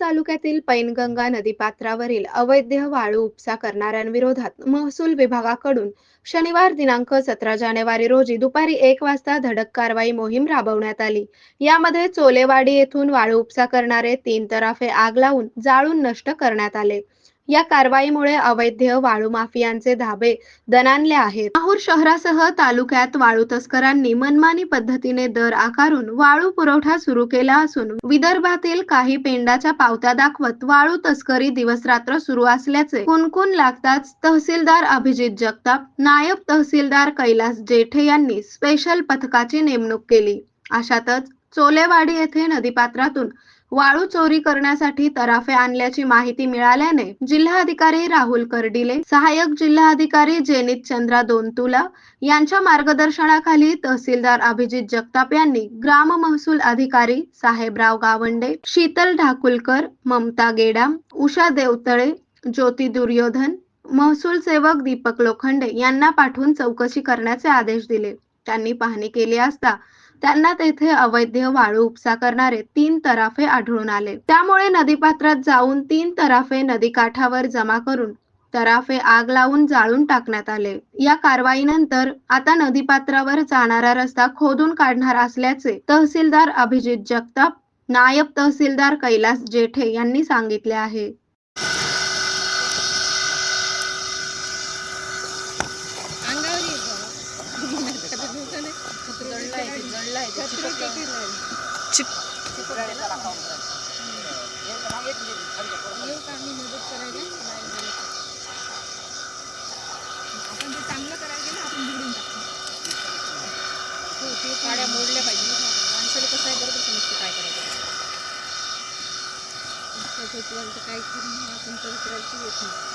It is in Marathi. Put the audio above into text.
तालुक्यातील पैनगंगा नदीपात्रावरील अवैध वाळू उपसा करणाऱ्यांविरोधात महसूल विभागाकडून शनिवार दिनांक सतरा जानेवारी रोजी दुपारी एक वाजता धडक कारवाई मोहीम राबवण्यात आली. यामध्ये चोलेवाडी येथून वाळू उपसा करणारे तीन तराफे आग लावून जाळून नष्ट करण्यात आले. या कारवाईमुळे अवैध वाळू माफियांचे धाबे दणानले आहेत. माहूर शहरासह तालुक्यात वाळू तस्करांनी मनमानी पद्धतीने दर आकारून वाळू पुरवठा सुरू केला असून विदर्भातील काही पेंडाच्या पावत्या दाखवत वाळू तस्करी दिवसरात्र सुरू असल्याचे कुणकुण लागताच तहसीलदार अभिजित जगताप नायब तहसीलदार कैलास जेठे यांनी स्पेशल पथकाची नेमणूक केली. अशातच चोलेवाडी येथे नदीपात्रातून वाळू चोरी करण्यासाठी तराफे आणल्याची माहिती मिळाल्याने जिल्हाधिकारी राहुल कर्डिले सहाय्यक जिल्हाधिकारी जेनित चंद्रा दोनतुला यांच्या मार्गदर्शनाखाली तहसीलदार अभिजित जगताप यांनी ग्राम महसूल अधिकारी साहेबराव गावंडे शीतल ढाकुलकर ममता गेडाम उषा देवतळे ज्योती दुर्योधन महसूल सेवक दीपक लोखंडे यांना पाठवून चौकशी करण्याचे आदेश दिले. त्यांनी पाहणी केली असता त्यांना तेथे अवैध वाळू उपसा करणारे तीन तराफे आढळून आले. त्यामुळे नदीपात्रात जाऊन तीन तराफे नदीकाठावर जमा करून तराफे आग लावून जाळून टाकण्यात आले. या कारवाईनंतर आता नदीपात्रावर जाणारा रस्ता खोदून काढणार असल्याचे तहसीलदार अभिजित जगताप नायब तहसीलदार कैलास जेठे यांनी सांगितले आहे अंगावर येतो ते, जळलाय ते, चिपकलं. येऊ का मी मदत करायला? आपण ते चांगलं करायला गेलं, आपण बिघडून टाकतो. हो, ते काड्या मोडल्या पाहिजे. माणसाला कसं आहे बरोबर समजते काय करायचं. काय खरं नाही, आपण तर करायची येत नाही.